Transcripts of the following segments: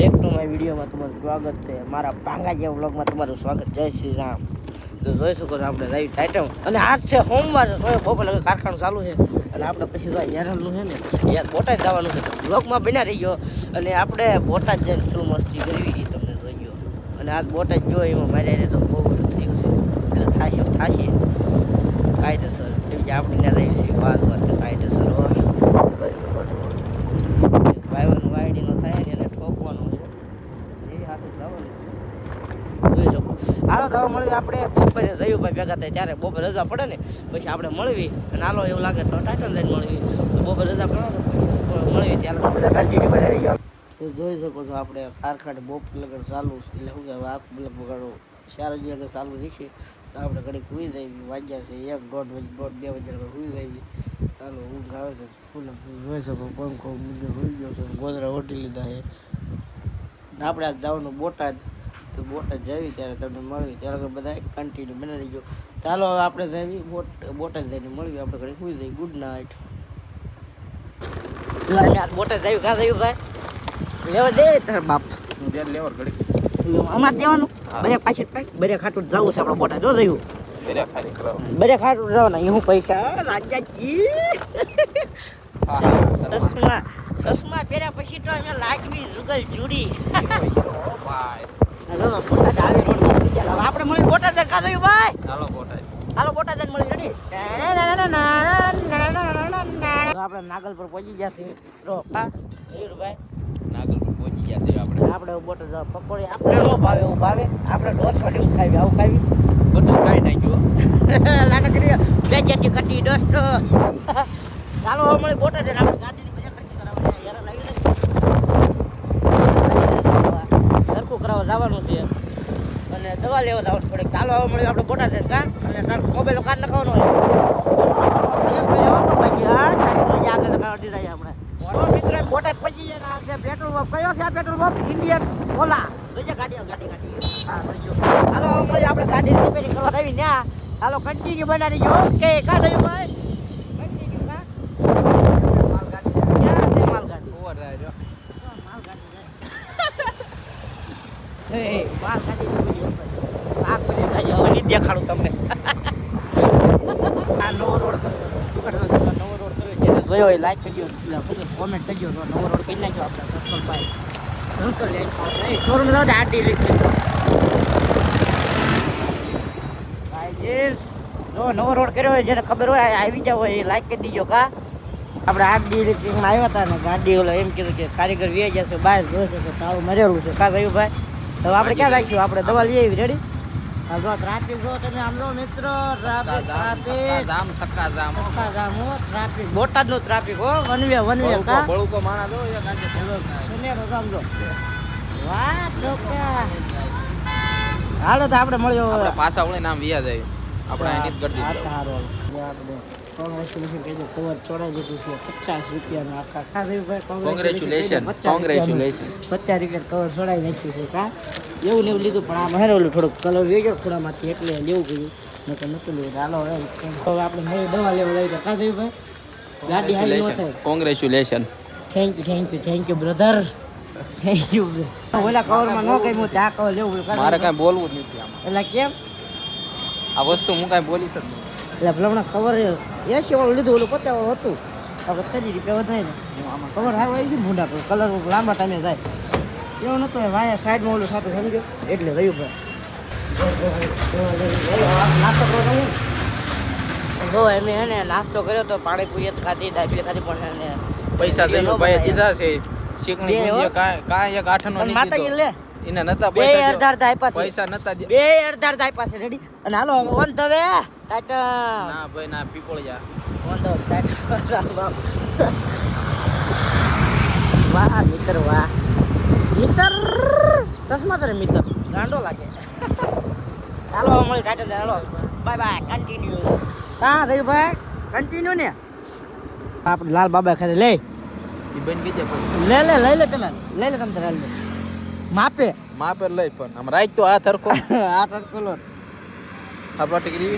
Back to my વિડીયોમાં તમારું સ્વાગત છે. મારા ભાંગા જેવા વ્લોગમાં તમારું સ્વાગત. જય શ્રી રામ. તો જોઈ શકો છો આપણે લાઈવ આઈટમ અને આજ છે સોમવાર બપોર લગે કારખાનું ચાલુ છે. અને આપણે પછી યારનું છે ને, યાર બોટાદ જવાનું છે. વ્લોગમાં બન્યા રહી ગયો અને આપણે બોટાદ જઈને શું મસ્તી કરવી એ તમને જોઈ ગયો અને આજ બોટાદ જો એમાં મારે તો બહુ બધું થયું છે. એટલે થાશે થાશે. કાયદેસર. કેમ કે આપણે ત્યાં જઈએ છીએ વાત વાત કાયદેસર હોય ડ્રાઈવર વાયડીનો થાય ને એને ઠોકવાનો છે એ હાથે જવાનું છે જોઈ શકો હાલો તો હવે મળવી આપણે બપોરે જયુભાઈ ત્યારે બપોરે રજા પડે ને, પછી આપણે મળવી. અને હાલો એવું લાગે તો ટાઈટલ લઈને મળવી. તો બપોરે રજા પડે મળવી ત્યારે તો જોઈ શકો છો આપણે કારખાને બપોર લગન ચાલુ. એટલે શું કહેવાય આપ લગભગ ચાર વાગ્યા લગન ચાલુ રહેશે તો આપણે ઘડીક સુઈ જઈએ. વાગ્યા છે એક, દોઢ વાગે દોઢ બે વાગ્યા લગન સુઈ જઈએ. ચાલો ઊંઘ આવે છે. ફૂલ જોઈ શકો પંખો મૂકી સુઈ ગયો છે. ગોદરા ઓટી લીધા છે. આપણે આજ જવાનું બોટાદ. તો બોટાદ જવી ત્યારે તમને મળવી. ત્યારે બધા કન્ટિન્યુ બનાવી ગયો ચાલો હવે આપણે જવી બોટ બોટાદ જઈને મળવી. આપણે ઘડી સુઈ જઈએ. ગુડ નાઇટ બોટ બોટાદ જયું કાં જયું ભાઈ? લેવા દે તારા બાપ. જ્યારે લેવર ઘડી અમારે દેવાનું. બધે પાછી બધા ખાટું જવું છે આપણે બોટા જો જયું. કરો ખાટું જવાના. એ હું પૈસા રાજાજી. સસમા સસમા પહેર્યા પછી તો અમે લાગવી જુગલ જુડી. હાલો આપણે મળી બોટાદ જ ખાધું ભાઈ? ચાલો બોટાદ. હાલો બોટાદ મળી રેડી આપણે નાગલ પર પહોંચી ગયા છે રો હા ભાઈ નાગલ પર પહોંચી ગયા છે આપણે. આપણે બોટાદ પકોડી આપણે નો ભાવે એવું ભાવે. આપણે ઢોસા એવું ખાવી આવું ખાવી બધું ખાઈ નાખ્યું. લાટા કરી બે જેટી કટી દોસ્ત. ચાલો હવે મળી બોટાદ આપણે ગાડીની જવાનું છે. અને દવા લેવા જવાનું થોડીક ચાલો આવવા મળી, આપણે બોટા છે, કા? અને તાર મોબાઈલ કાર નખાવાનો હોય. આપણે. બોટાદ પછી પેટ્રોલ પંપ. કયો છે પેટ્રોલ પંપ? ઇન્ડિયન ઓલા. જોજે ગાડી ગાડી ગાડી. હાલો હવે આપણે ગાડી રિપેરિંગ કરવા આવી ને હાલો કન્ટિન્યુ બનાવી ઓકે, કા થયું ભાઈ કન્ટિન્યુ કા માલગાડી ક્યાં છે માલગાડી ઓવર ડ્રાઈવ જો એ માલગાડી જોઈ લો આ કરી થાય હવે નહીં દેખાડું તમને આ નવો રોડ નવો રોડ કર્યો જેને હોય લાઈક કરજો કોમેન્ટ કરજો તો નવો રોડ કરી નાખ્યો આપણે સસમલભાઈ અંકલ શોરૂમ જાવ લીધી ગાઈસ જો નવો રોડ કર્યો હોય જેને ખબર હોય આવી જાવ હોય લાઈક કરી દીજો કા આપણે આડી ઇલેક્ટ્રિકમાં આવ્યા હતા ને ગાડી ઓલો એમ કીધું કે કારીગર વે જશે બહાર જશે તાળું મરેલું છે કા ગયું ભાઈ તો આપણે ક્યાં રાખીશું આપણે દવા લઈ આવી રેડી હા જો ટ્રાફિક જો તમે આમ લો મિત્રો. ટ્રાફિક ટ્રાફિક જામ સક્કા જામ સક્કા જામ હો ટ્રાફિક બોટાદનું ટ્રાફિક હો. વન વે વન વે કા? બળુકો માણા દો એક આજે જામ જો વાહ છોકરા હાલો તો આપણે મળ્યો પાછા વળીને આમ વ્યા જાય આપણે અહીંથી જ કરી આપણે. કોંગ્રેચ્યુલેશન કોંગ્રેચ્યુલેશન પચાસ રૂપિયા કવર ચોડાઈ નાખ્યું છે કા? એવું ને એવું લીધું પણ આ હેને ઓલું થોડુંક કલર વેગયો થોડામાંથી એટલે લેવું ગયું. તો નતું લેવું હાલો હવે. આપણે નવી દવા લેવા લાવી કા ભાઈ? ગાડી હારી ન થાય. Congratulation thank you thank you thank you brother thank you ઓલા કવરમાં ન કહ્યું ત્યાં કવર લેવું. મારે કાંઈ બોલવું જ નથી આમાં. એટલે કેમ? આ વસ્તુ હું કાંઈ બોલી શકું એટલે ભલામણા કવર એસી વાળું લીધું ઓલું પચાસ વાળું હતું. આપણે ત્રીસ રૂપિયા વધારે ને. આમાં કવર સારું આવી ગયું ભૂંડા પર. કલર લાંબા ટાઈમે જાય. એવું નતું એ વાયા સાઈડમાં ઓલું સાથે સમજ્યો? એટલે રહ્યું ભાઈ. નાસ્તો કરો તમે? જો એમ હે ને નાસ્તો કર્યો તો પાણીપુરી ખાધી દાબેલી ખાધી પણ પૈસા ભાઈ. દીધા છે. ચીકણી કાંઈ કાંઈ એક આઠ નો માતાજી લે. એને નતા બે પૈસા અડધા દ્યો. અડધા આપ્યા છે. પૈસા નતા. બે અડધા અડધા આપ્યા છે રેડી અને હાલો ઓન ધવે ટાટા. ના ભાઈ ના પીપળ જા. ઓન ધ ટાટા. વાહ મિત્ર વાહ. મિત્ર ચશ્મા તરે મિત્ર. ગાંડો લાગે. હાલો મળી ટાટા હાલો. બાય બાય કન્ટિન્યુ હા થયું ભાઈ? કન્ટિન્યુ ને? આપણે લાલ બાબા ખાતે લે બન લે લે લઈ લે પેલા. લઈ લે તમે લઈ લે માપે માપે લઈ પણ આમ રાખ તો આ થરકો આ ટકલો આ ટીકરી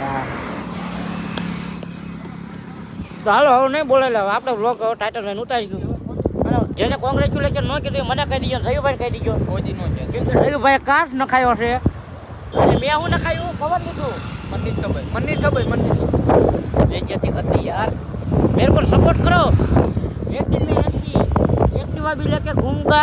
હા તો હાલો હવે નહીં બોલે આપણે વ્લોગ ટાઇટલ લઈને ઉતારીશું અને જેને કોંગ્રેચ્યુલેશન ન કીધું એ મને કહી દીજો જયુભાઈ કહી દીજો કોઈ દી નો છે કેમ કે જયુભાઈ કાચ નખાયો છે અને મેં હું નખાયું ખબર લીધું મને જ ખબર મને જ ખબર મને જ ખબર. बेइज्जती करती यार मेरे को सपोर्ट करो एक दिन में ऐसी एक्टिवा भी लेके घूमूंगा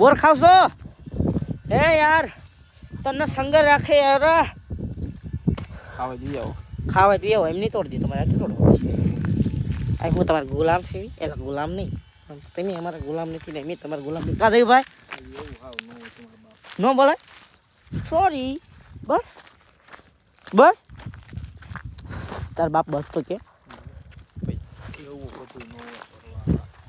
બોર ખાવશો? હે યાર તને સંગર રાખે યાર ખાવા જઈ આવો. ખાવા પીએ એમ નહીં તોડતી તમારે હાથે તોડો આ હું તમારા ગુલામ છે એટલે ગુલામ નહીં. તમે અમારા ગુલામ નથી ને મેં તમારા ગુલામ કા એવું હાવ નો હોય તમારા બાપ. ન બોલાય? સોરી બસ બસ તાર બાપ બસ તો કે એવું બધું નો હોય.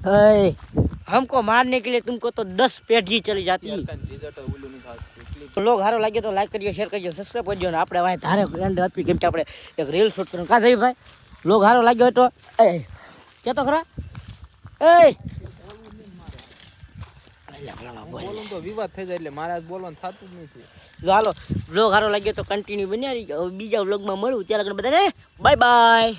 है हमको मारने के लिए तुमको तो दस पेटी चली जाती યાર કાંઈ result ઓલું નહીં થાતું. એટલી તો લોગ હારો લાગ્યો તો લાઈક કરજો શેર કરજો સબસ્ક્રાઈબ કરજો અને આપણે ભાઈ ધારે એન્ડ આપી કેમ કે આપણે એક રીલ શૂટ કરવાનું કા થઈ ભાઈ લોગ હારો લાગ્યો હોય તો એ કે તો ખરા એ બોલું તો વિવાદ થઈ જાય એટલે મારે આજ બોલવાનું થતું જ નથી જો હાલો વ્લોગ હારો લાગ્યો તો કન્ટિન્યુ બન્યા રહી જાઓ. હવે બીજા વ્લોગમાં મળું ત્યારે બધાને બાય બાય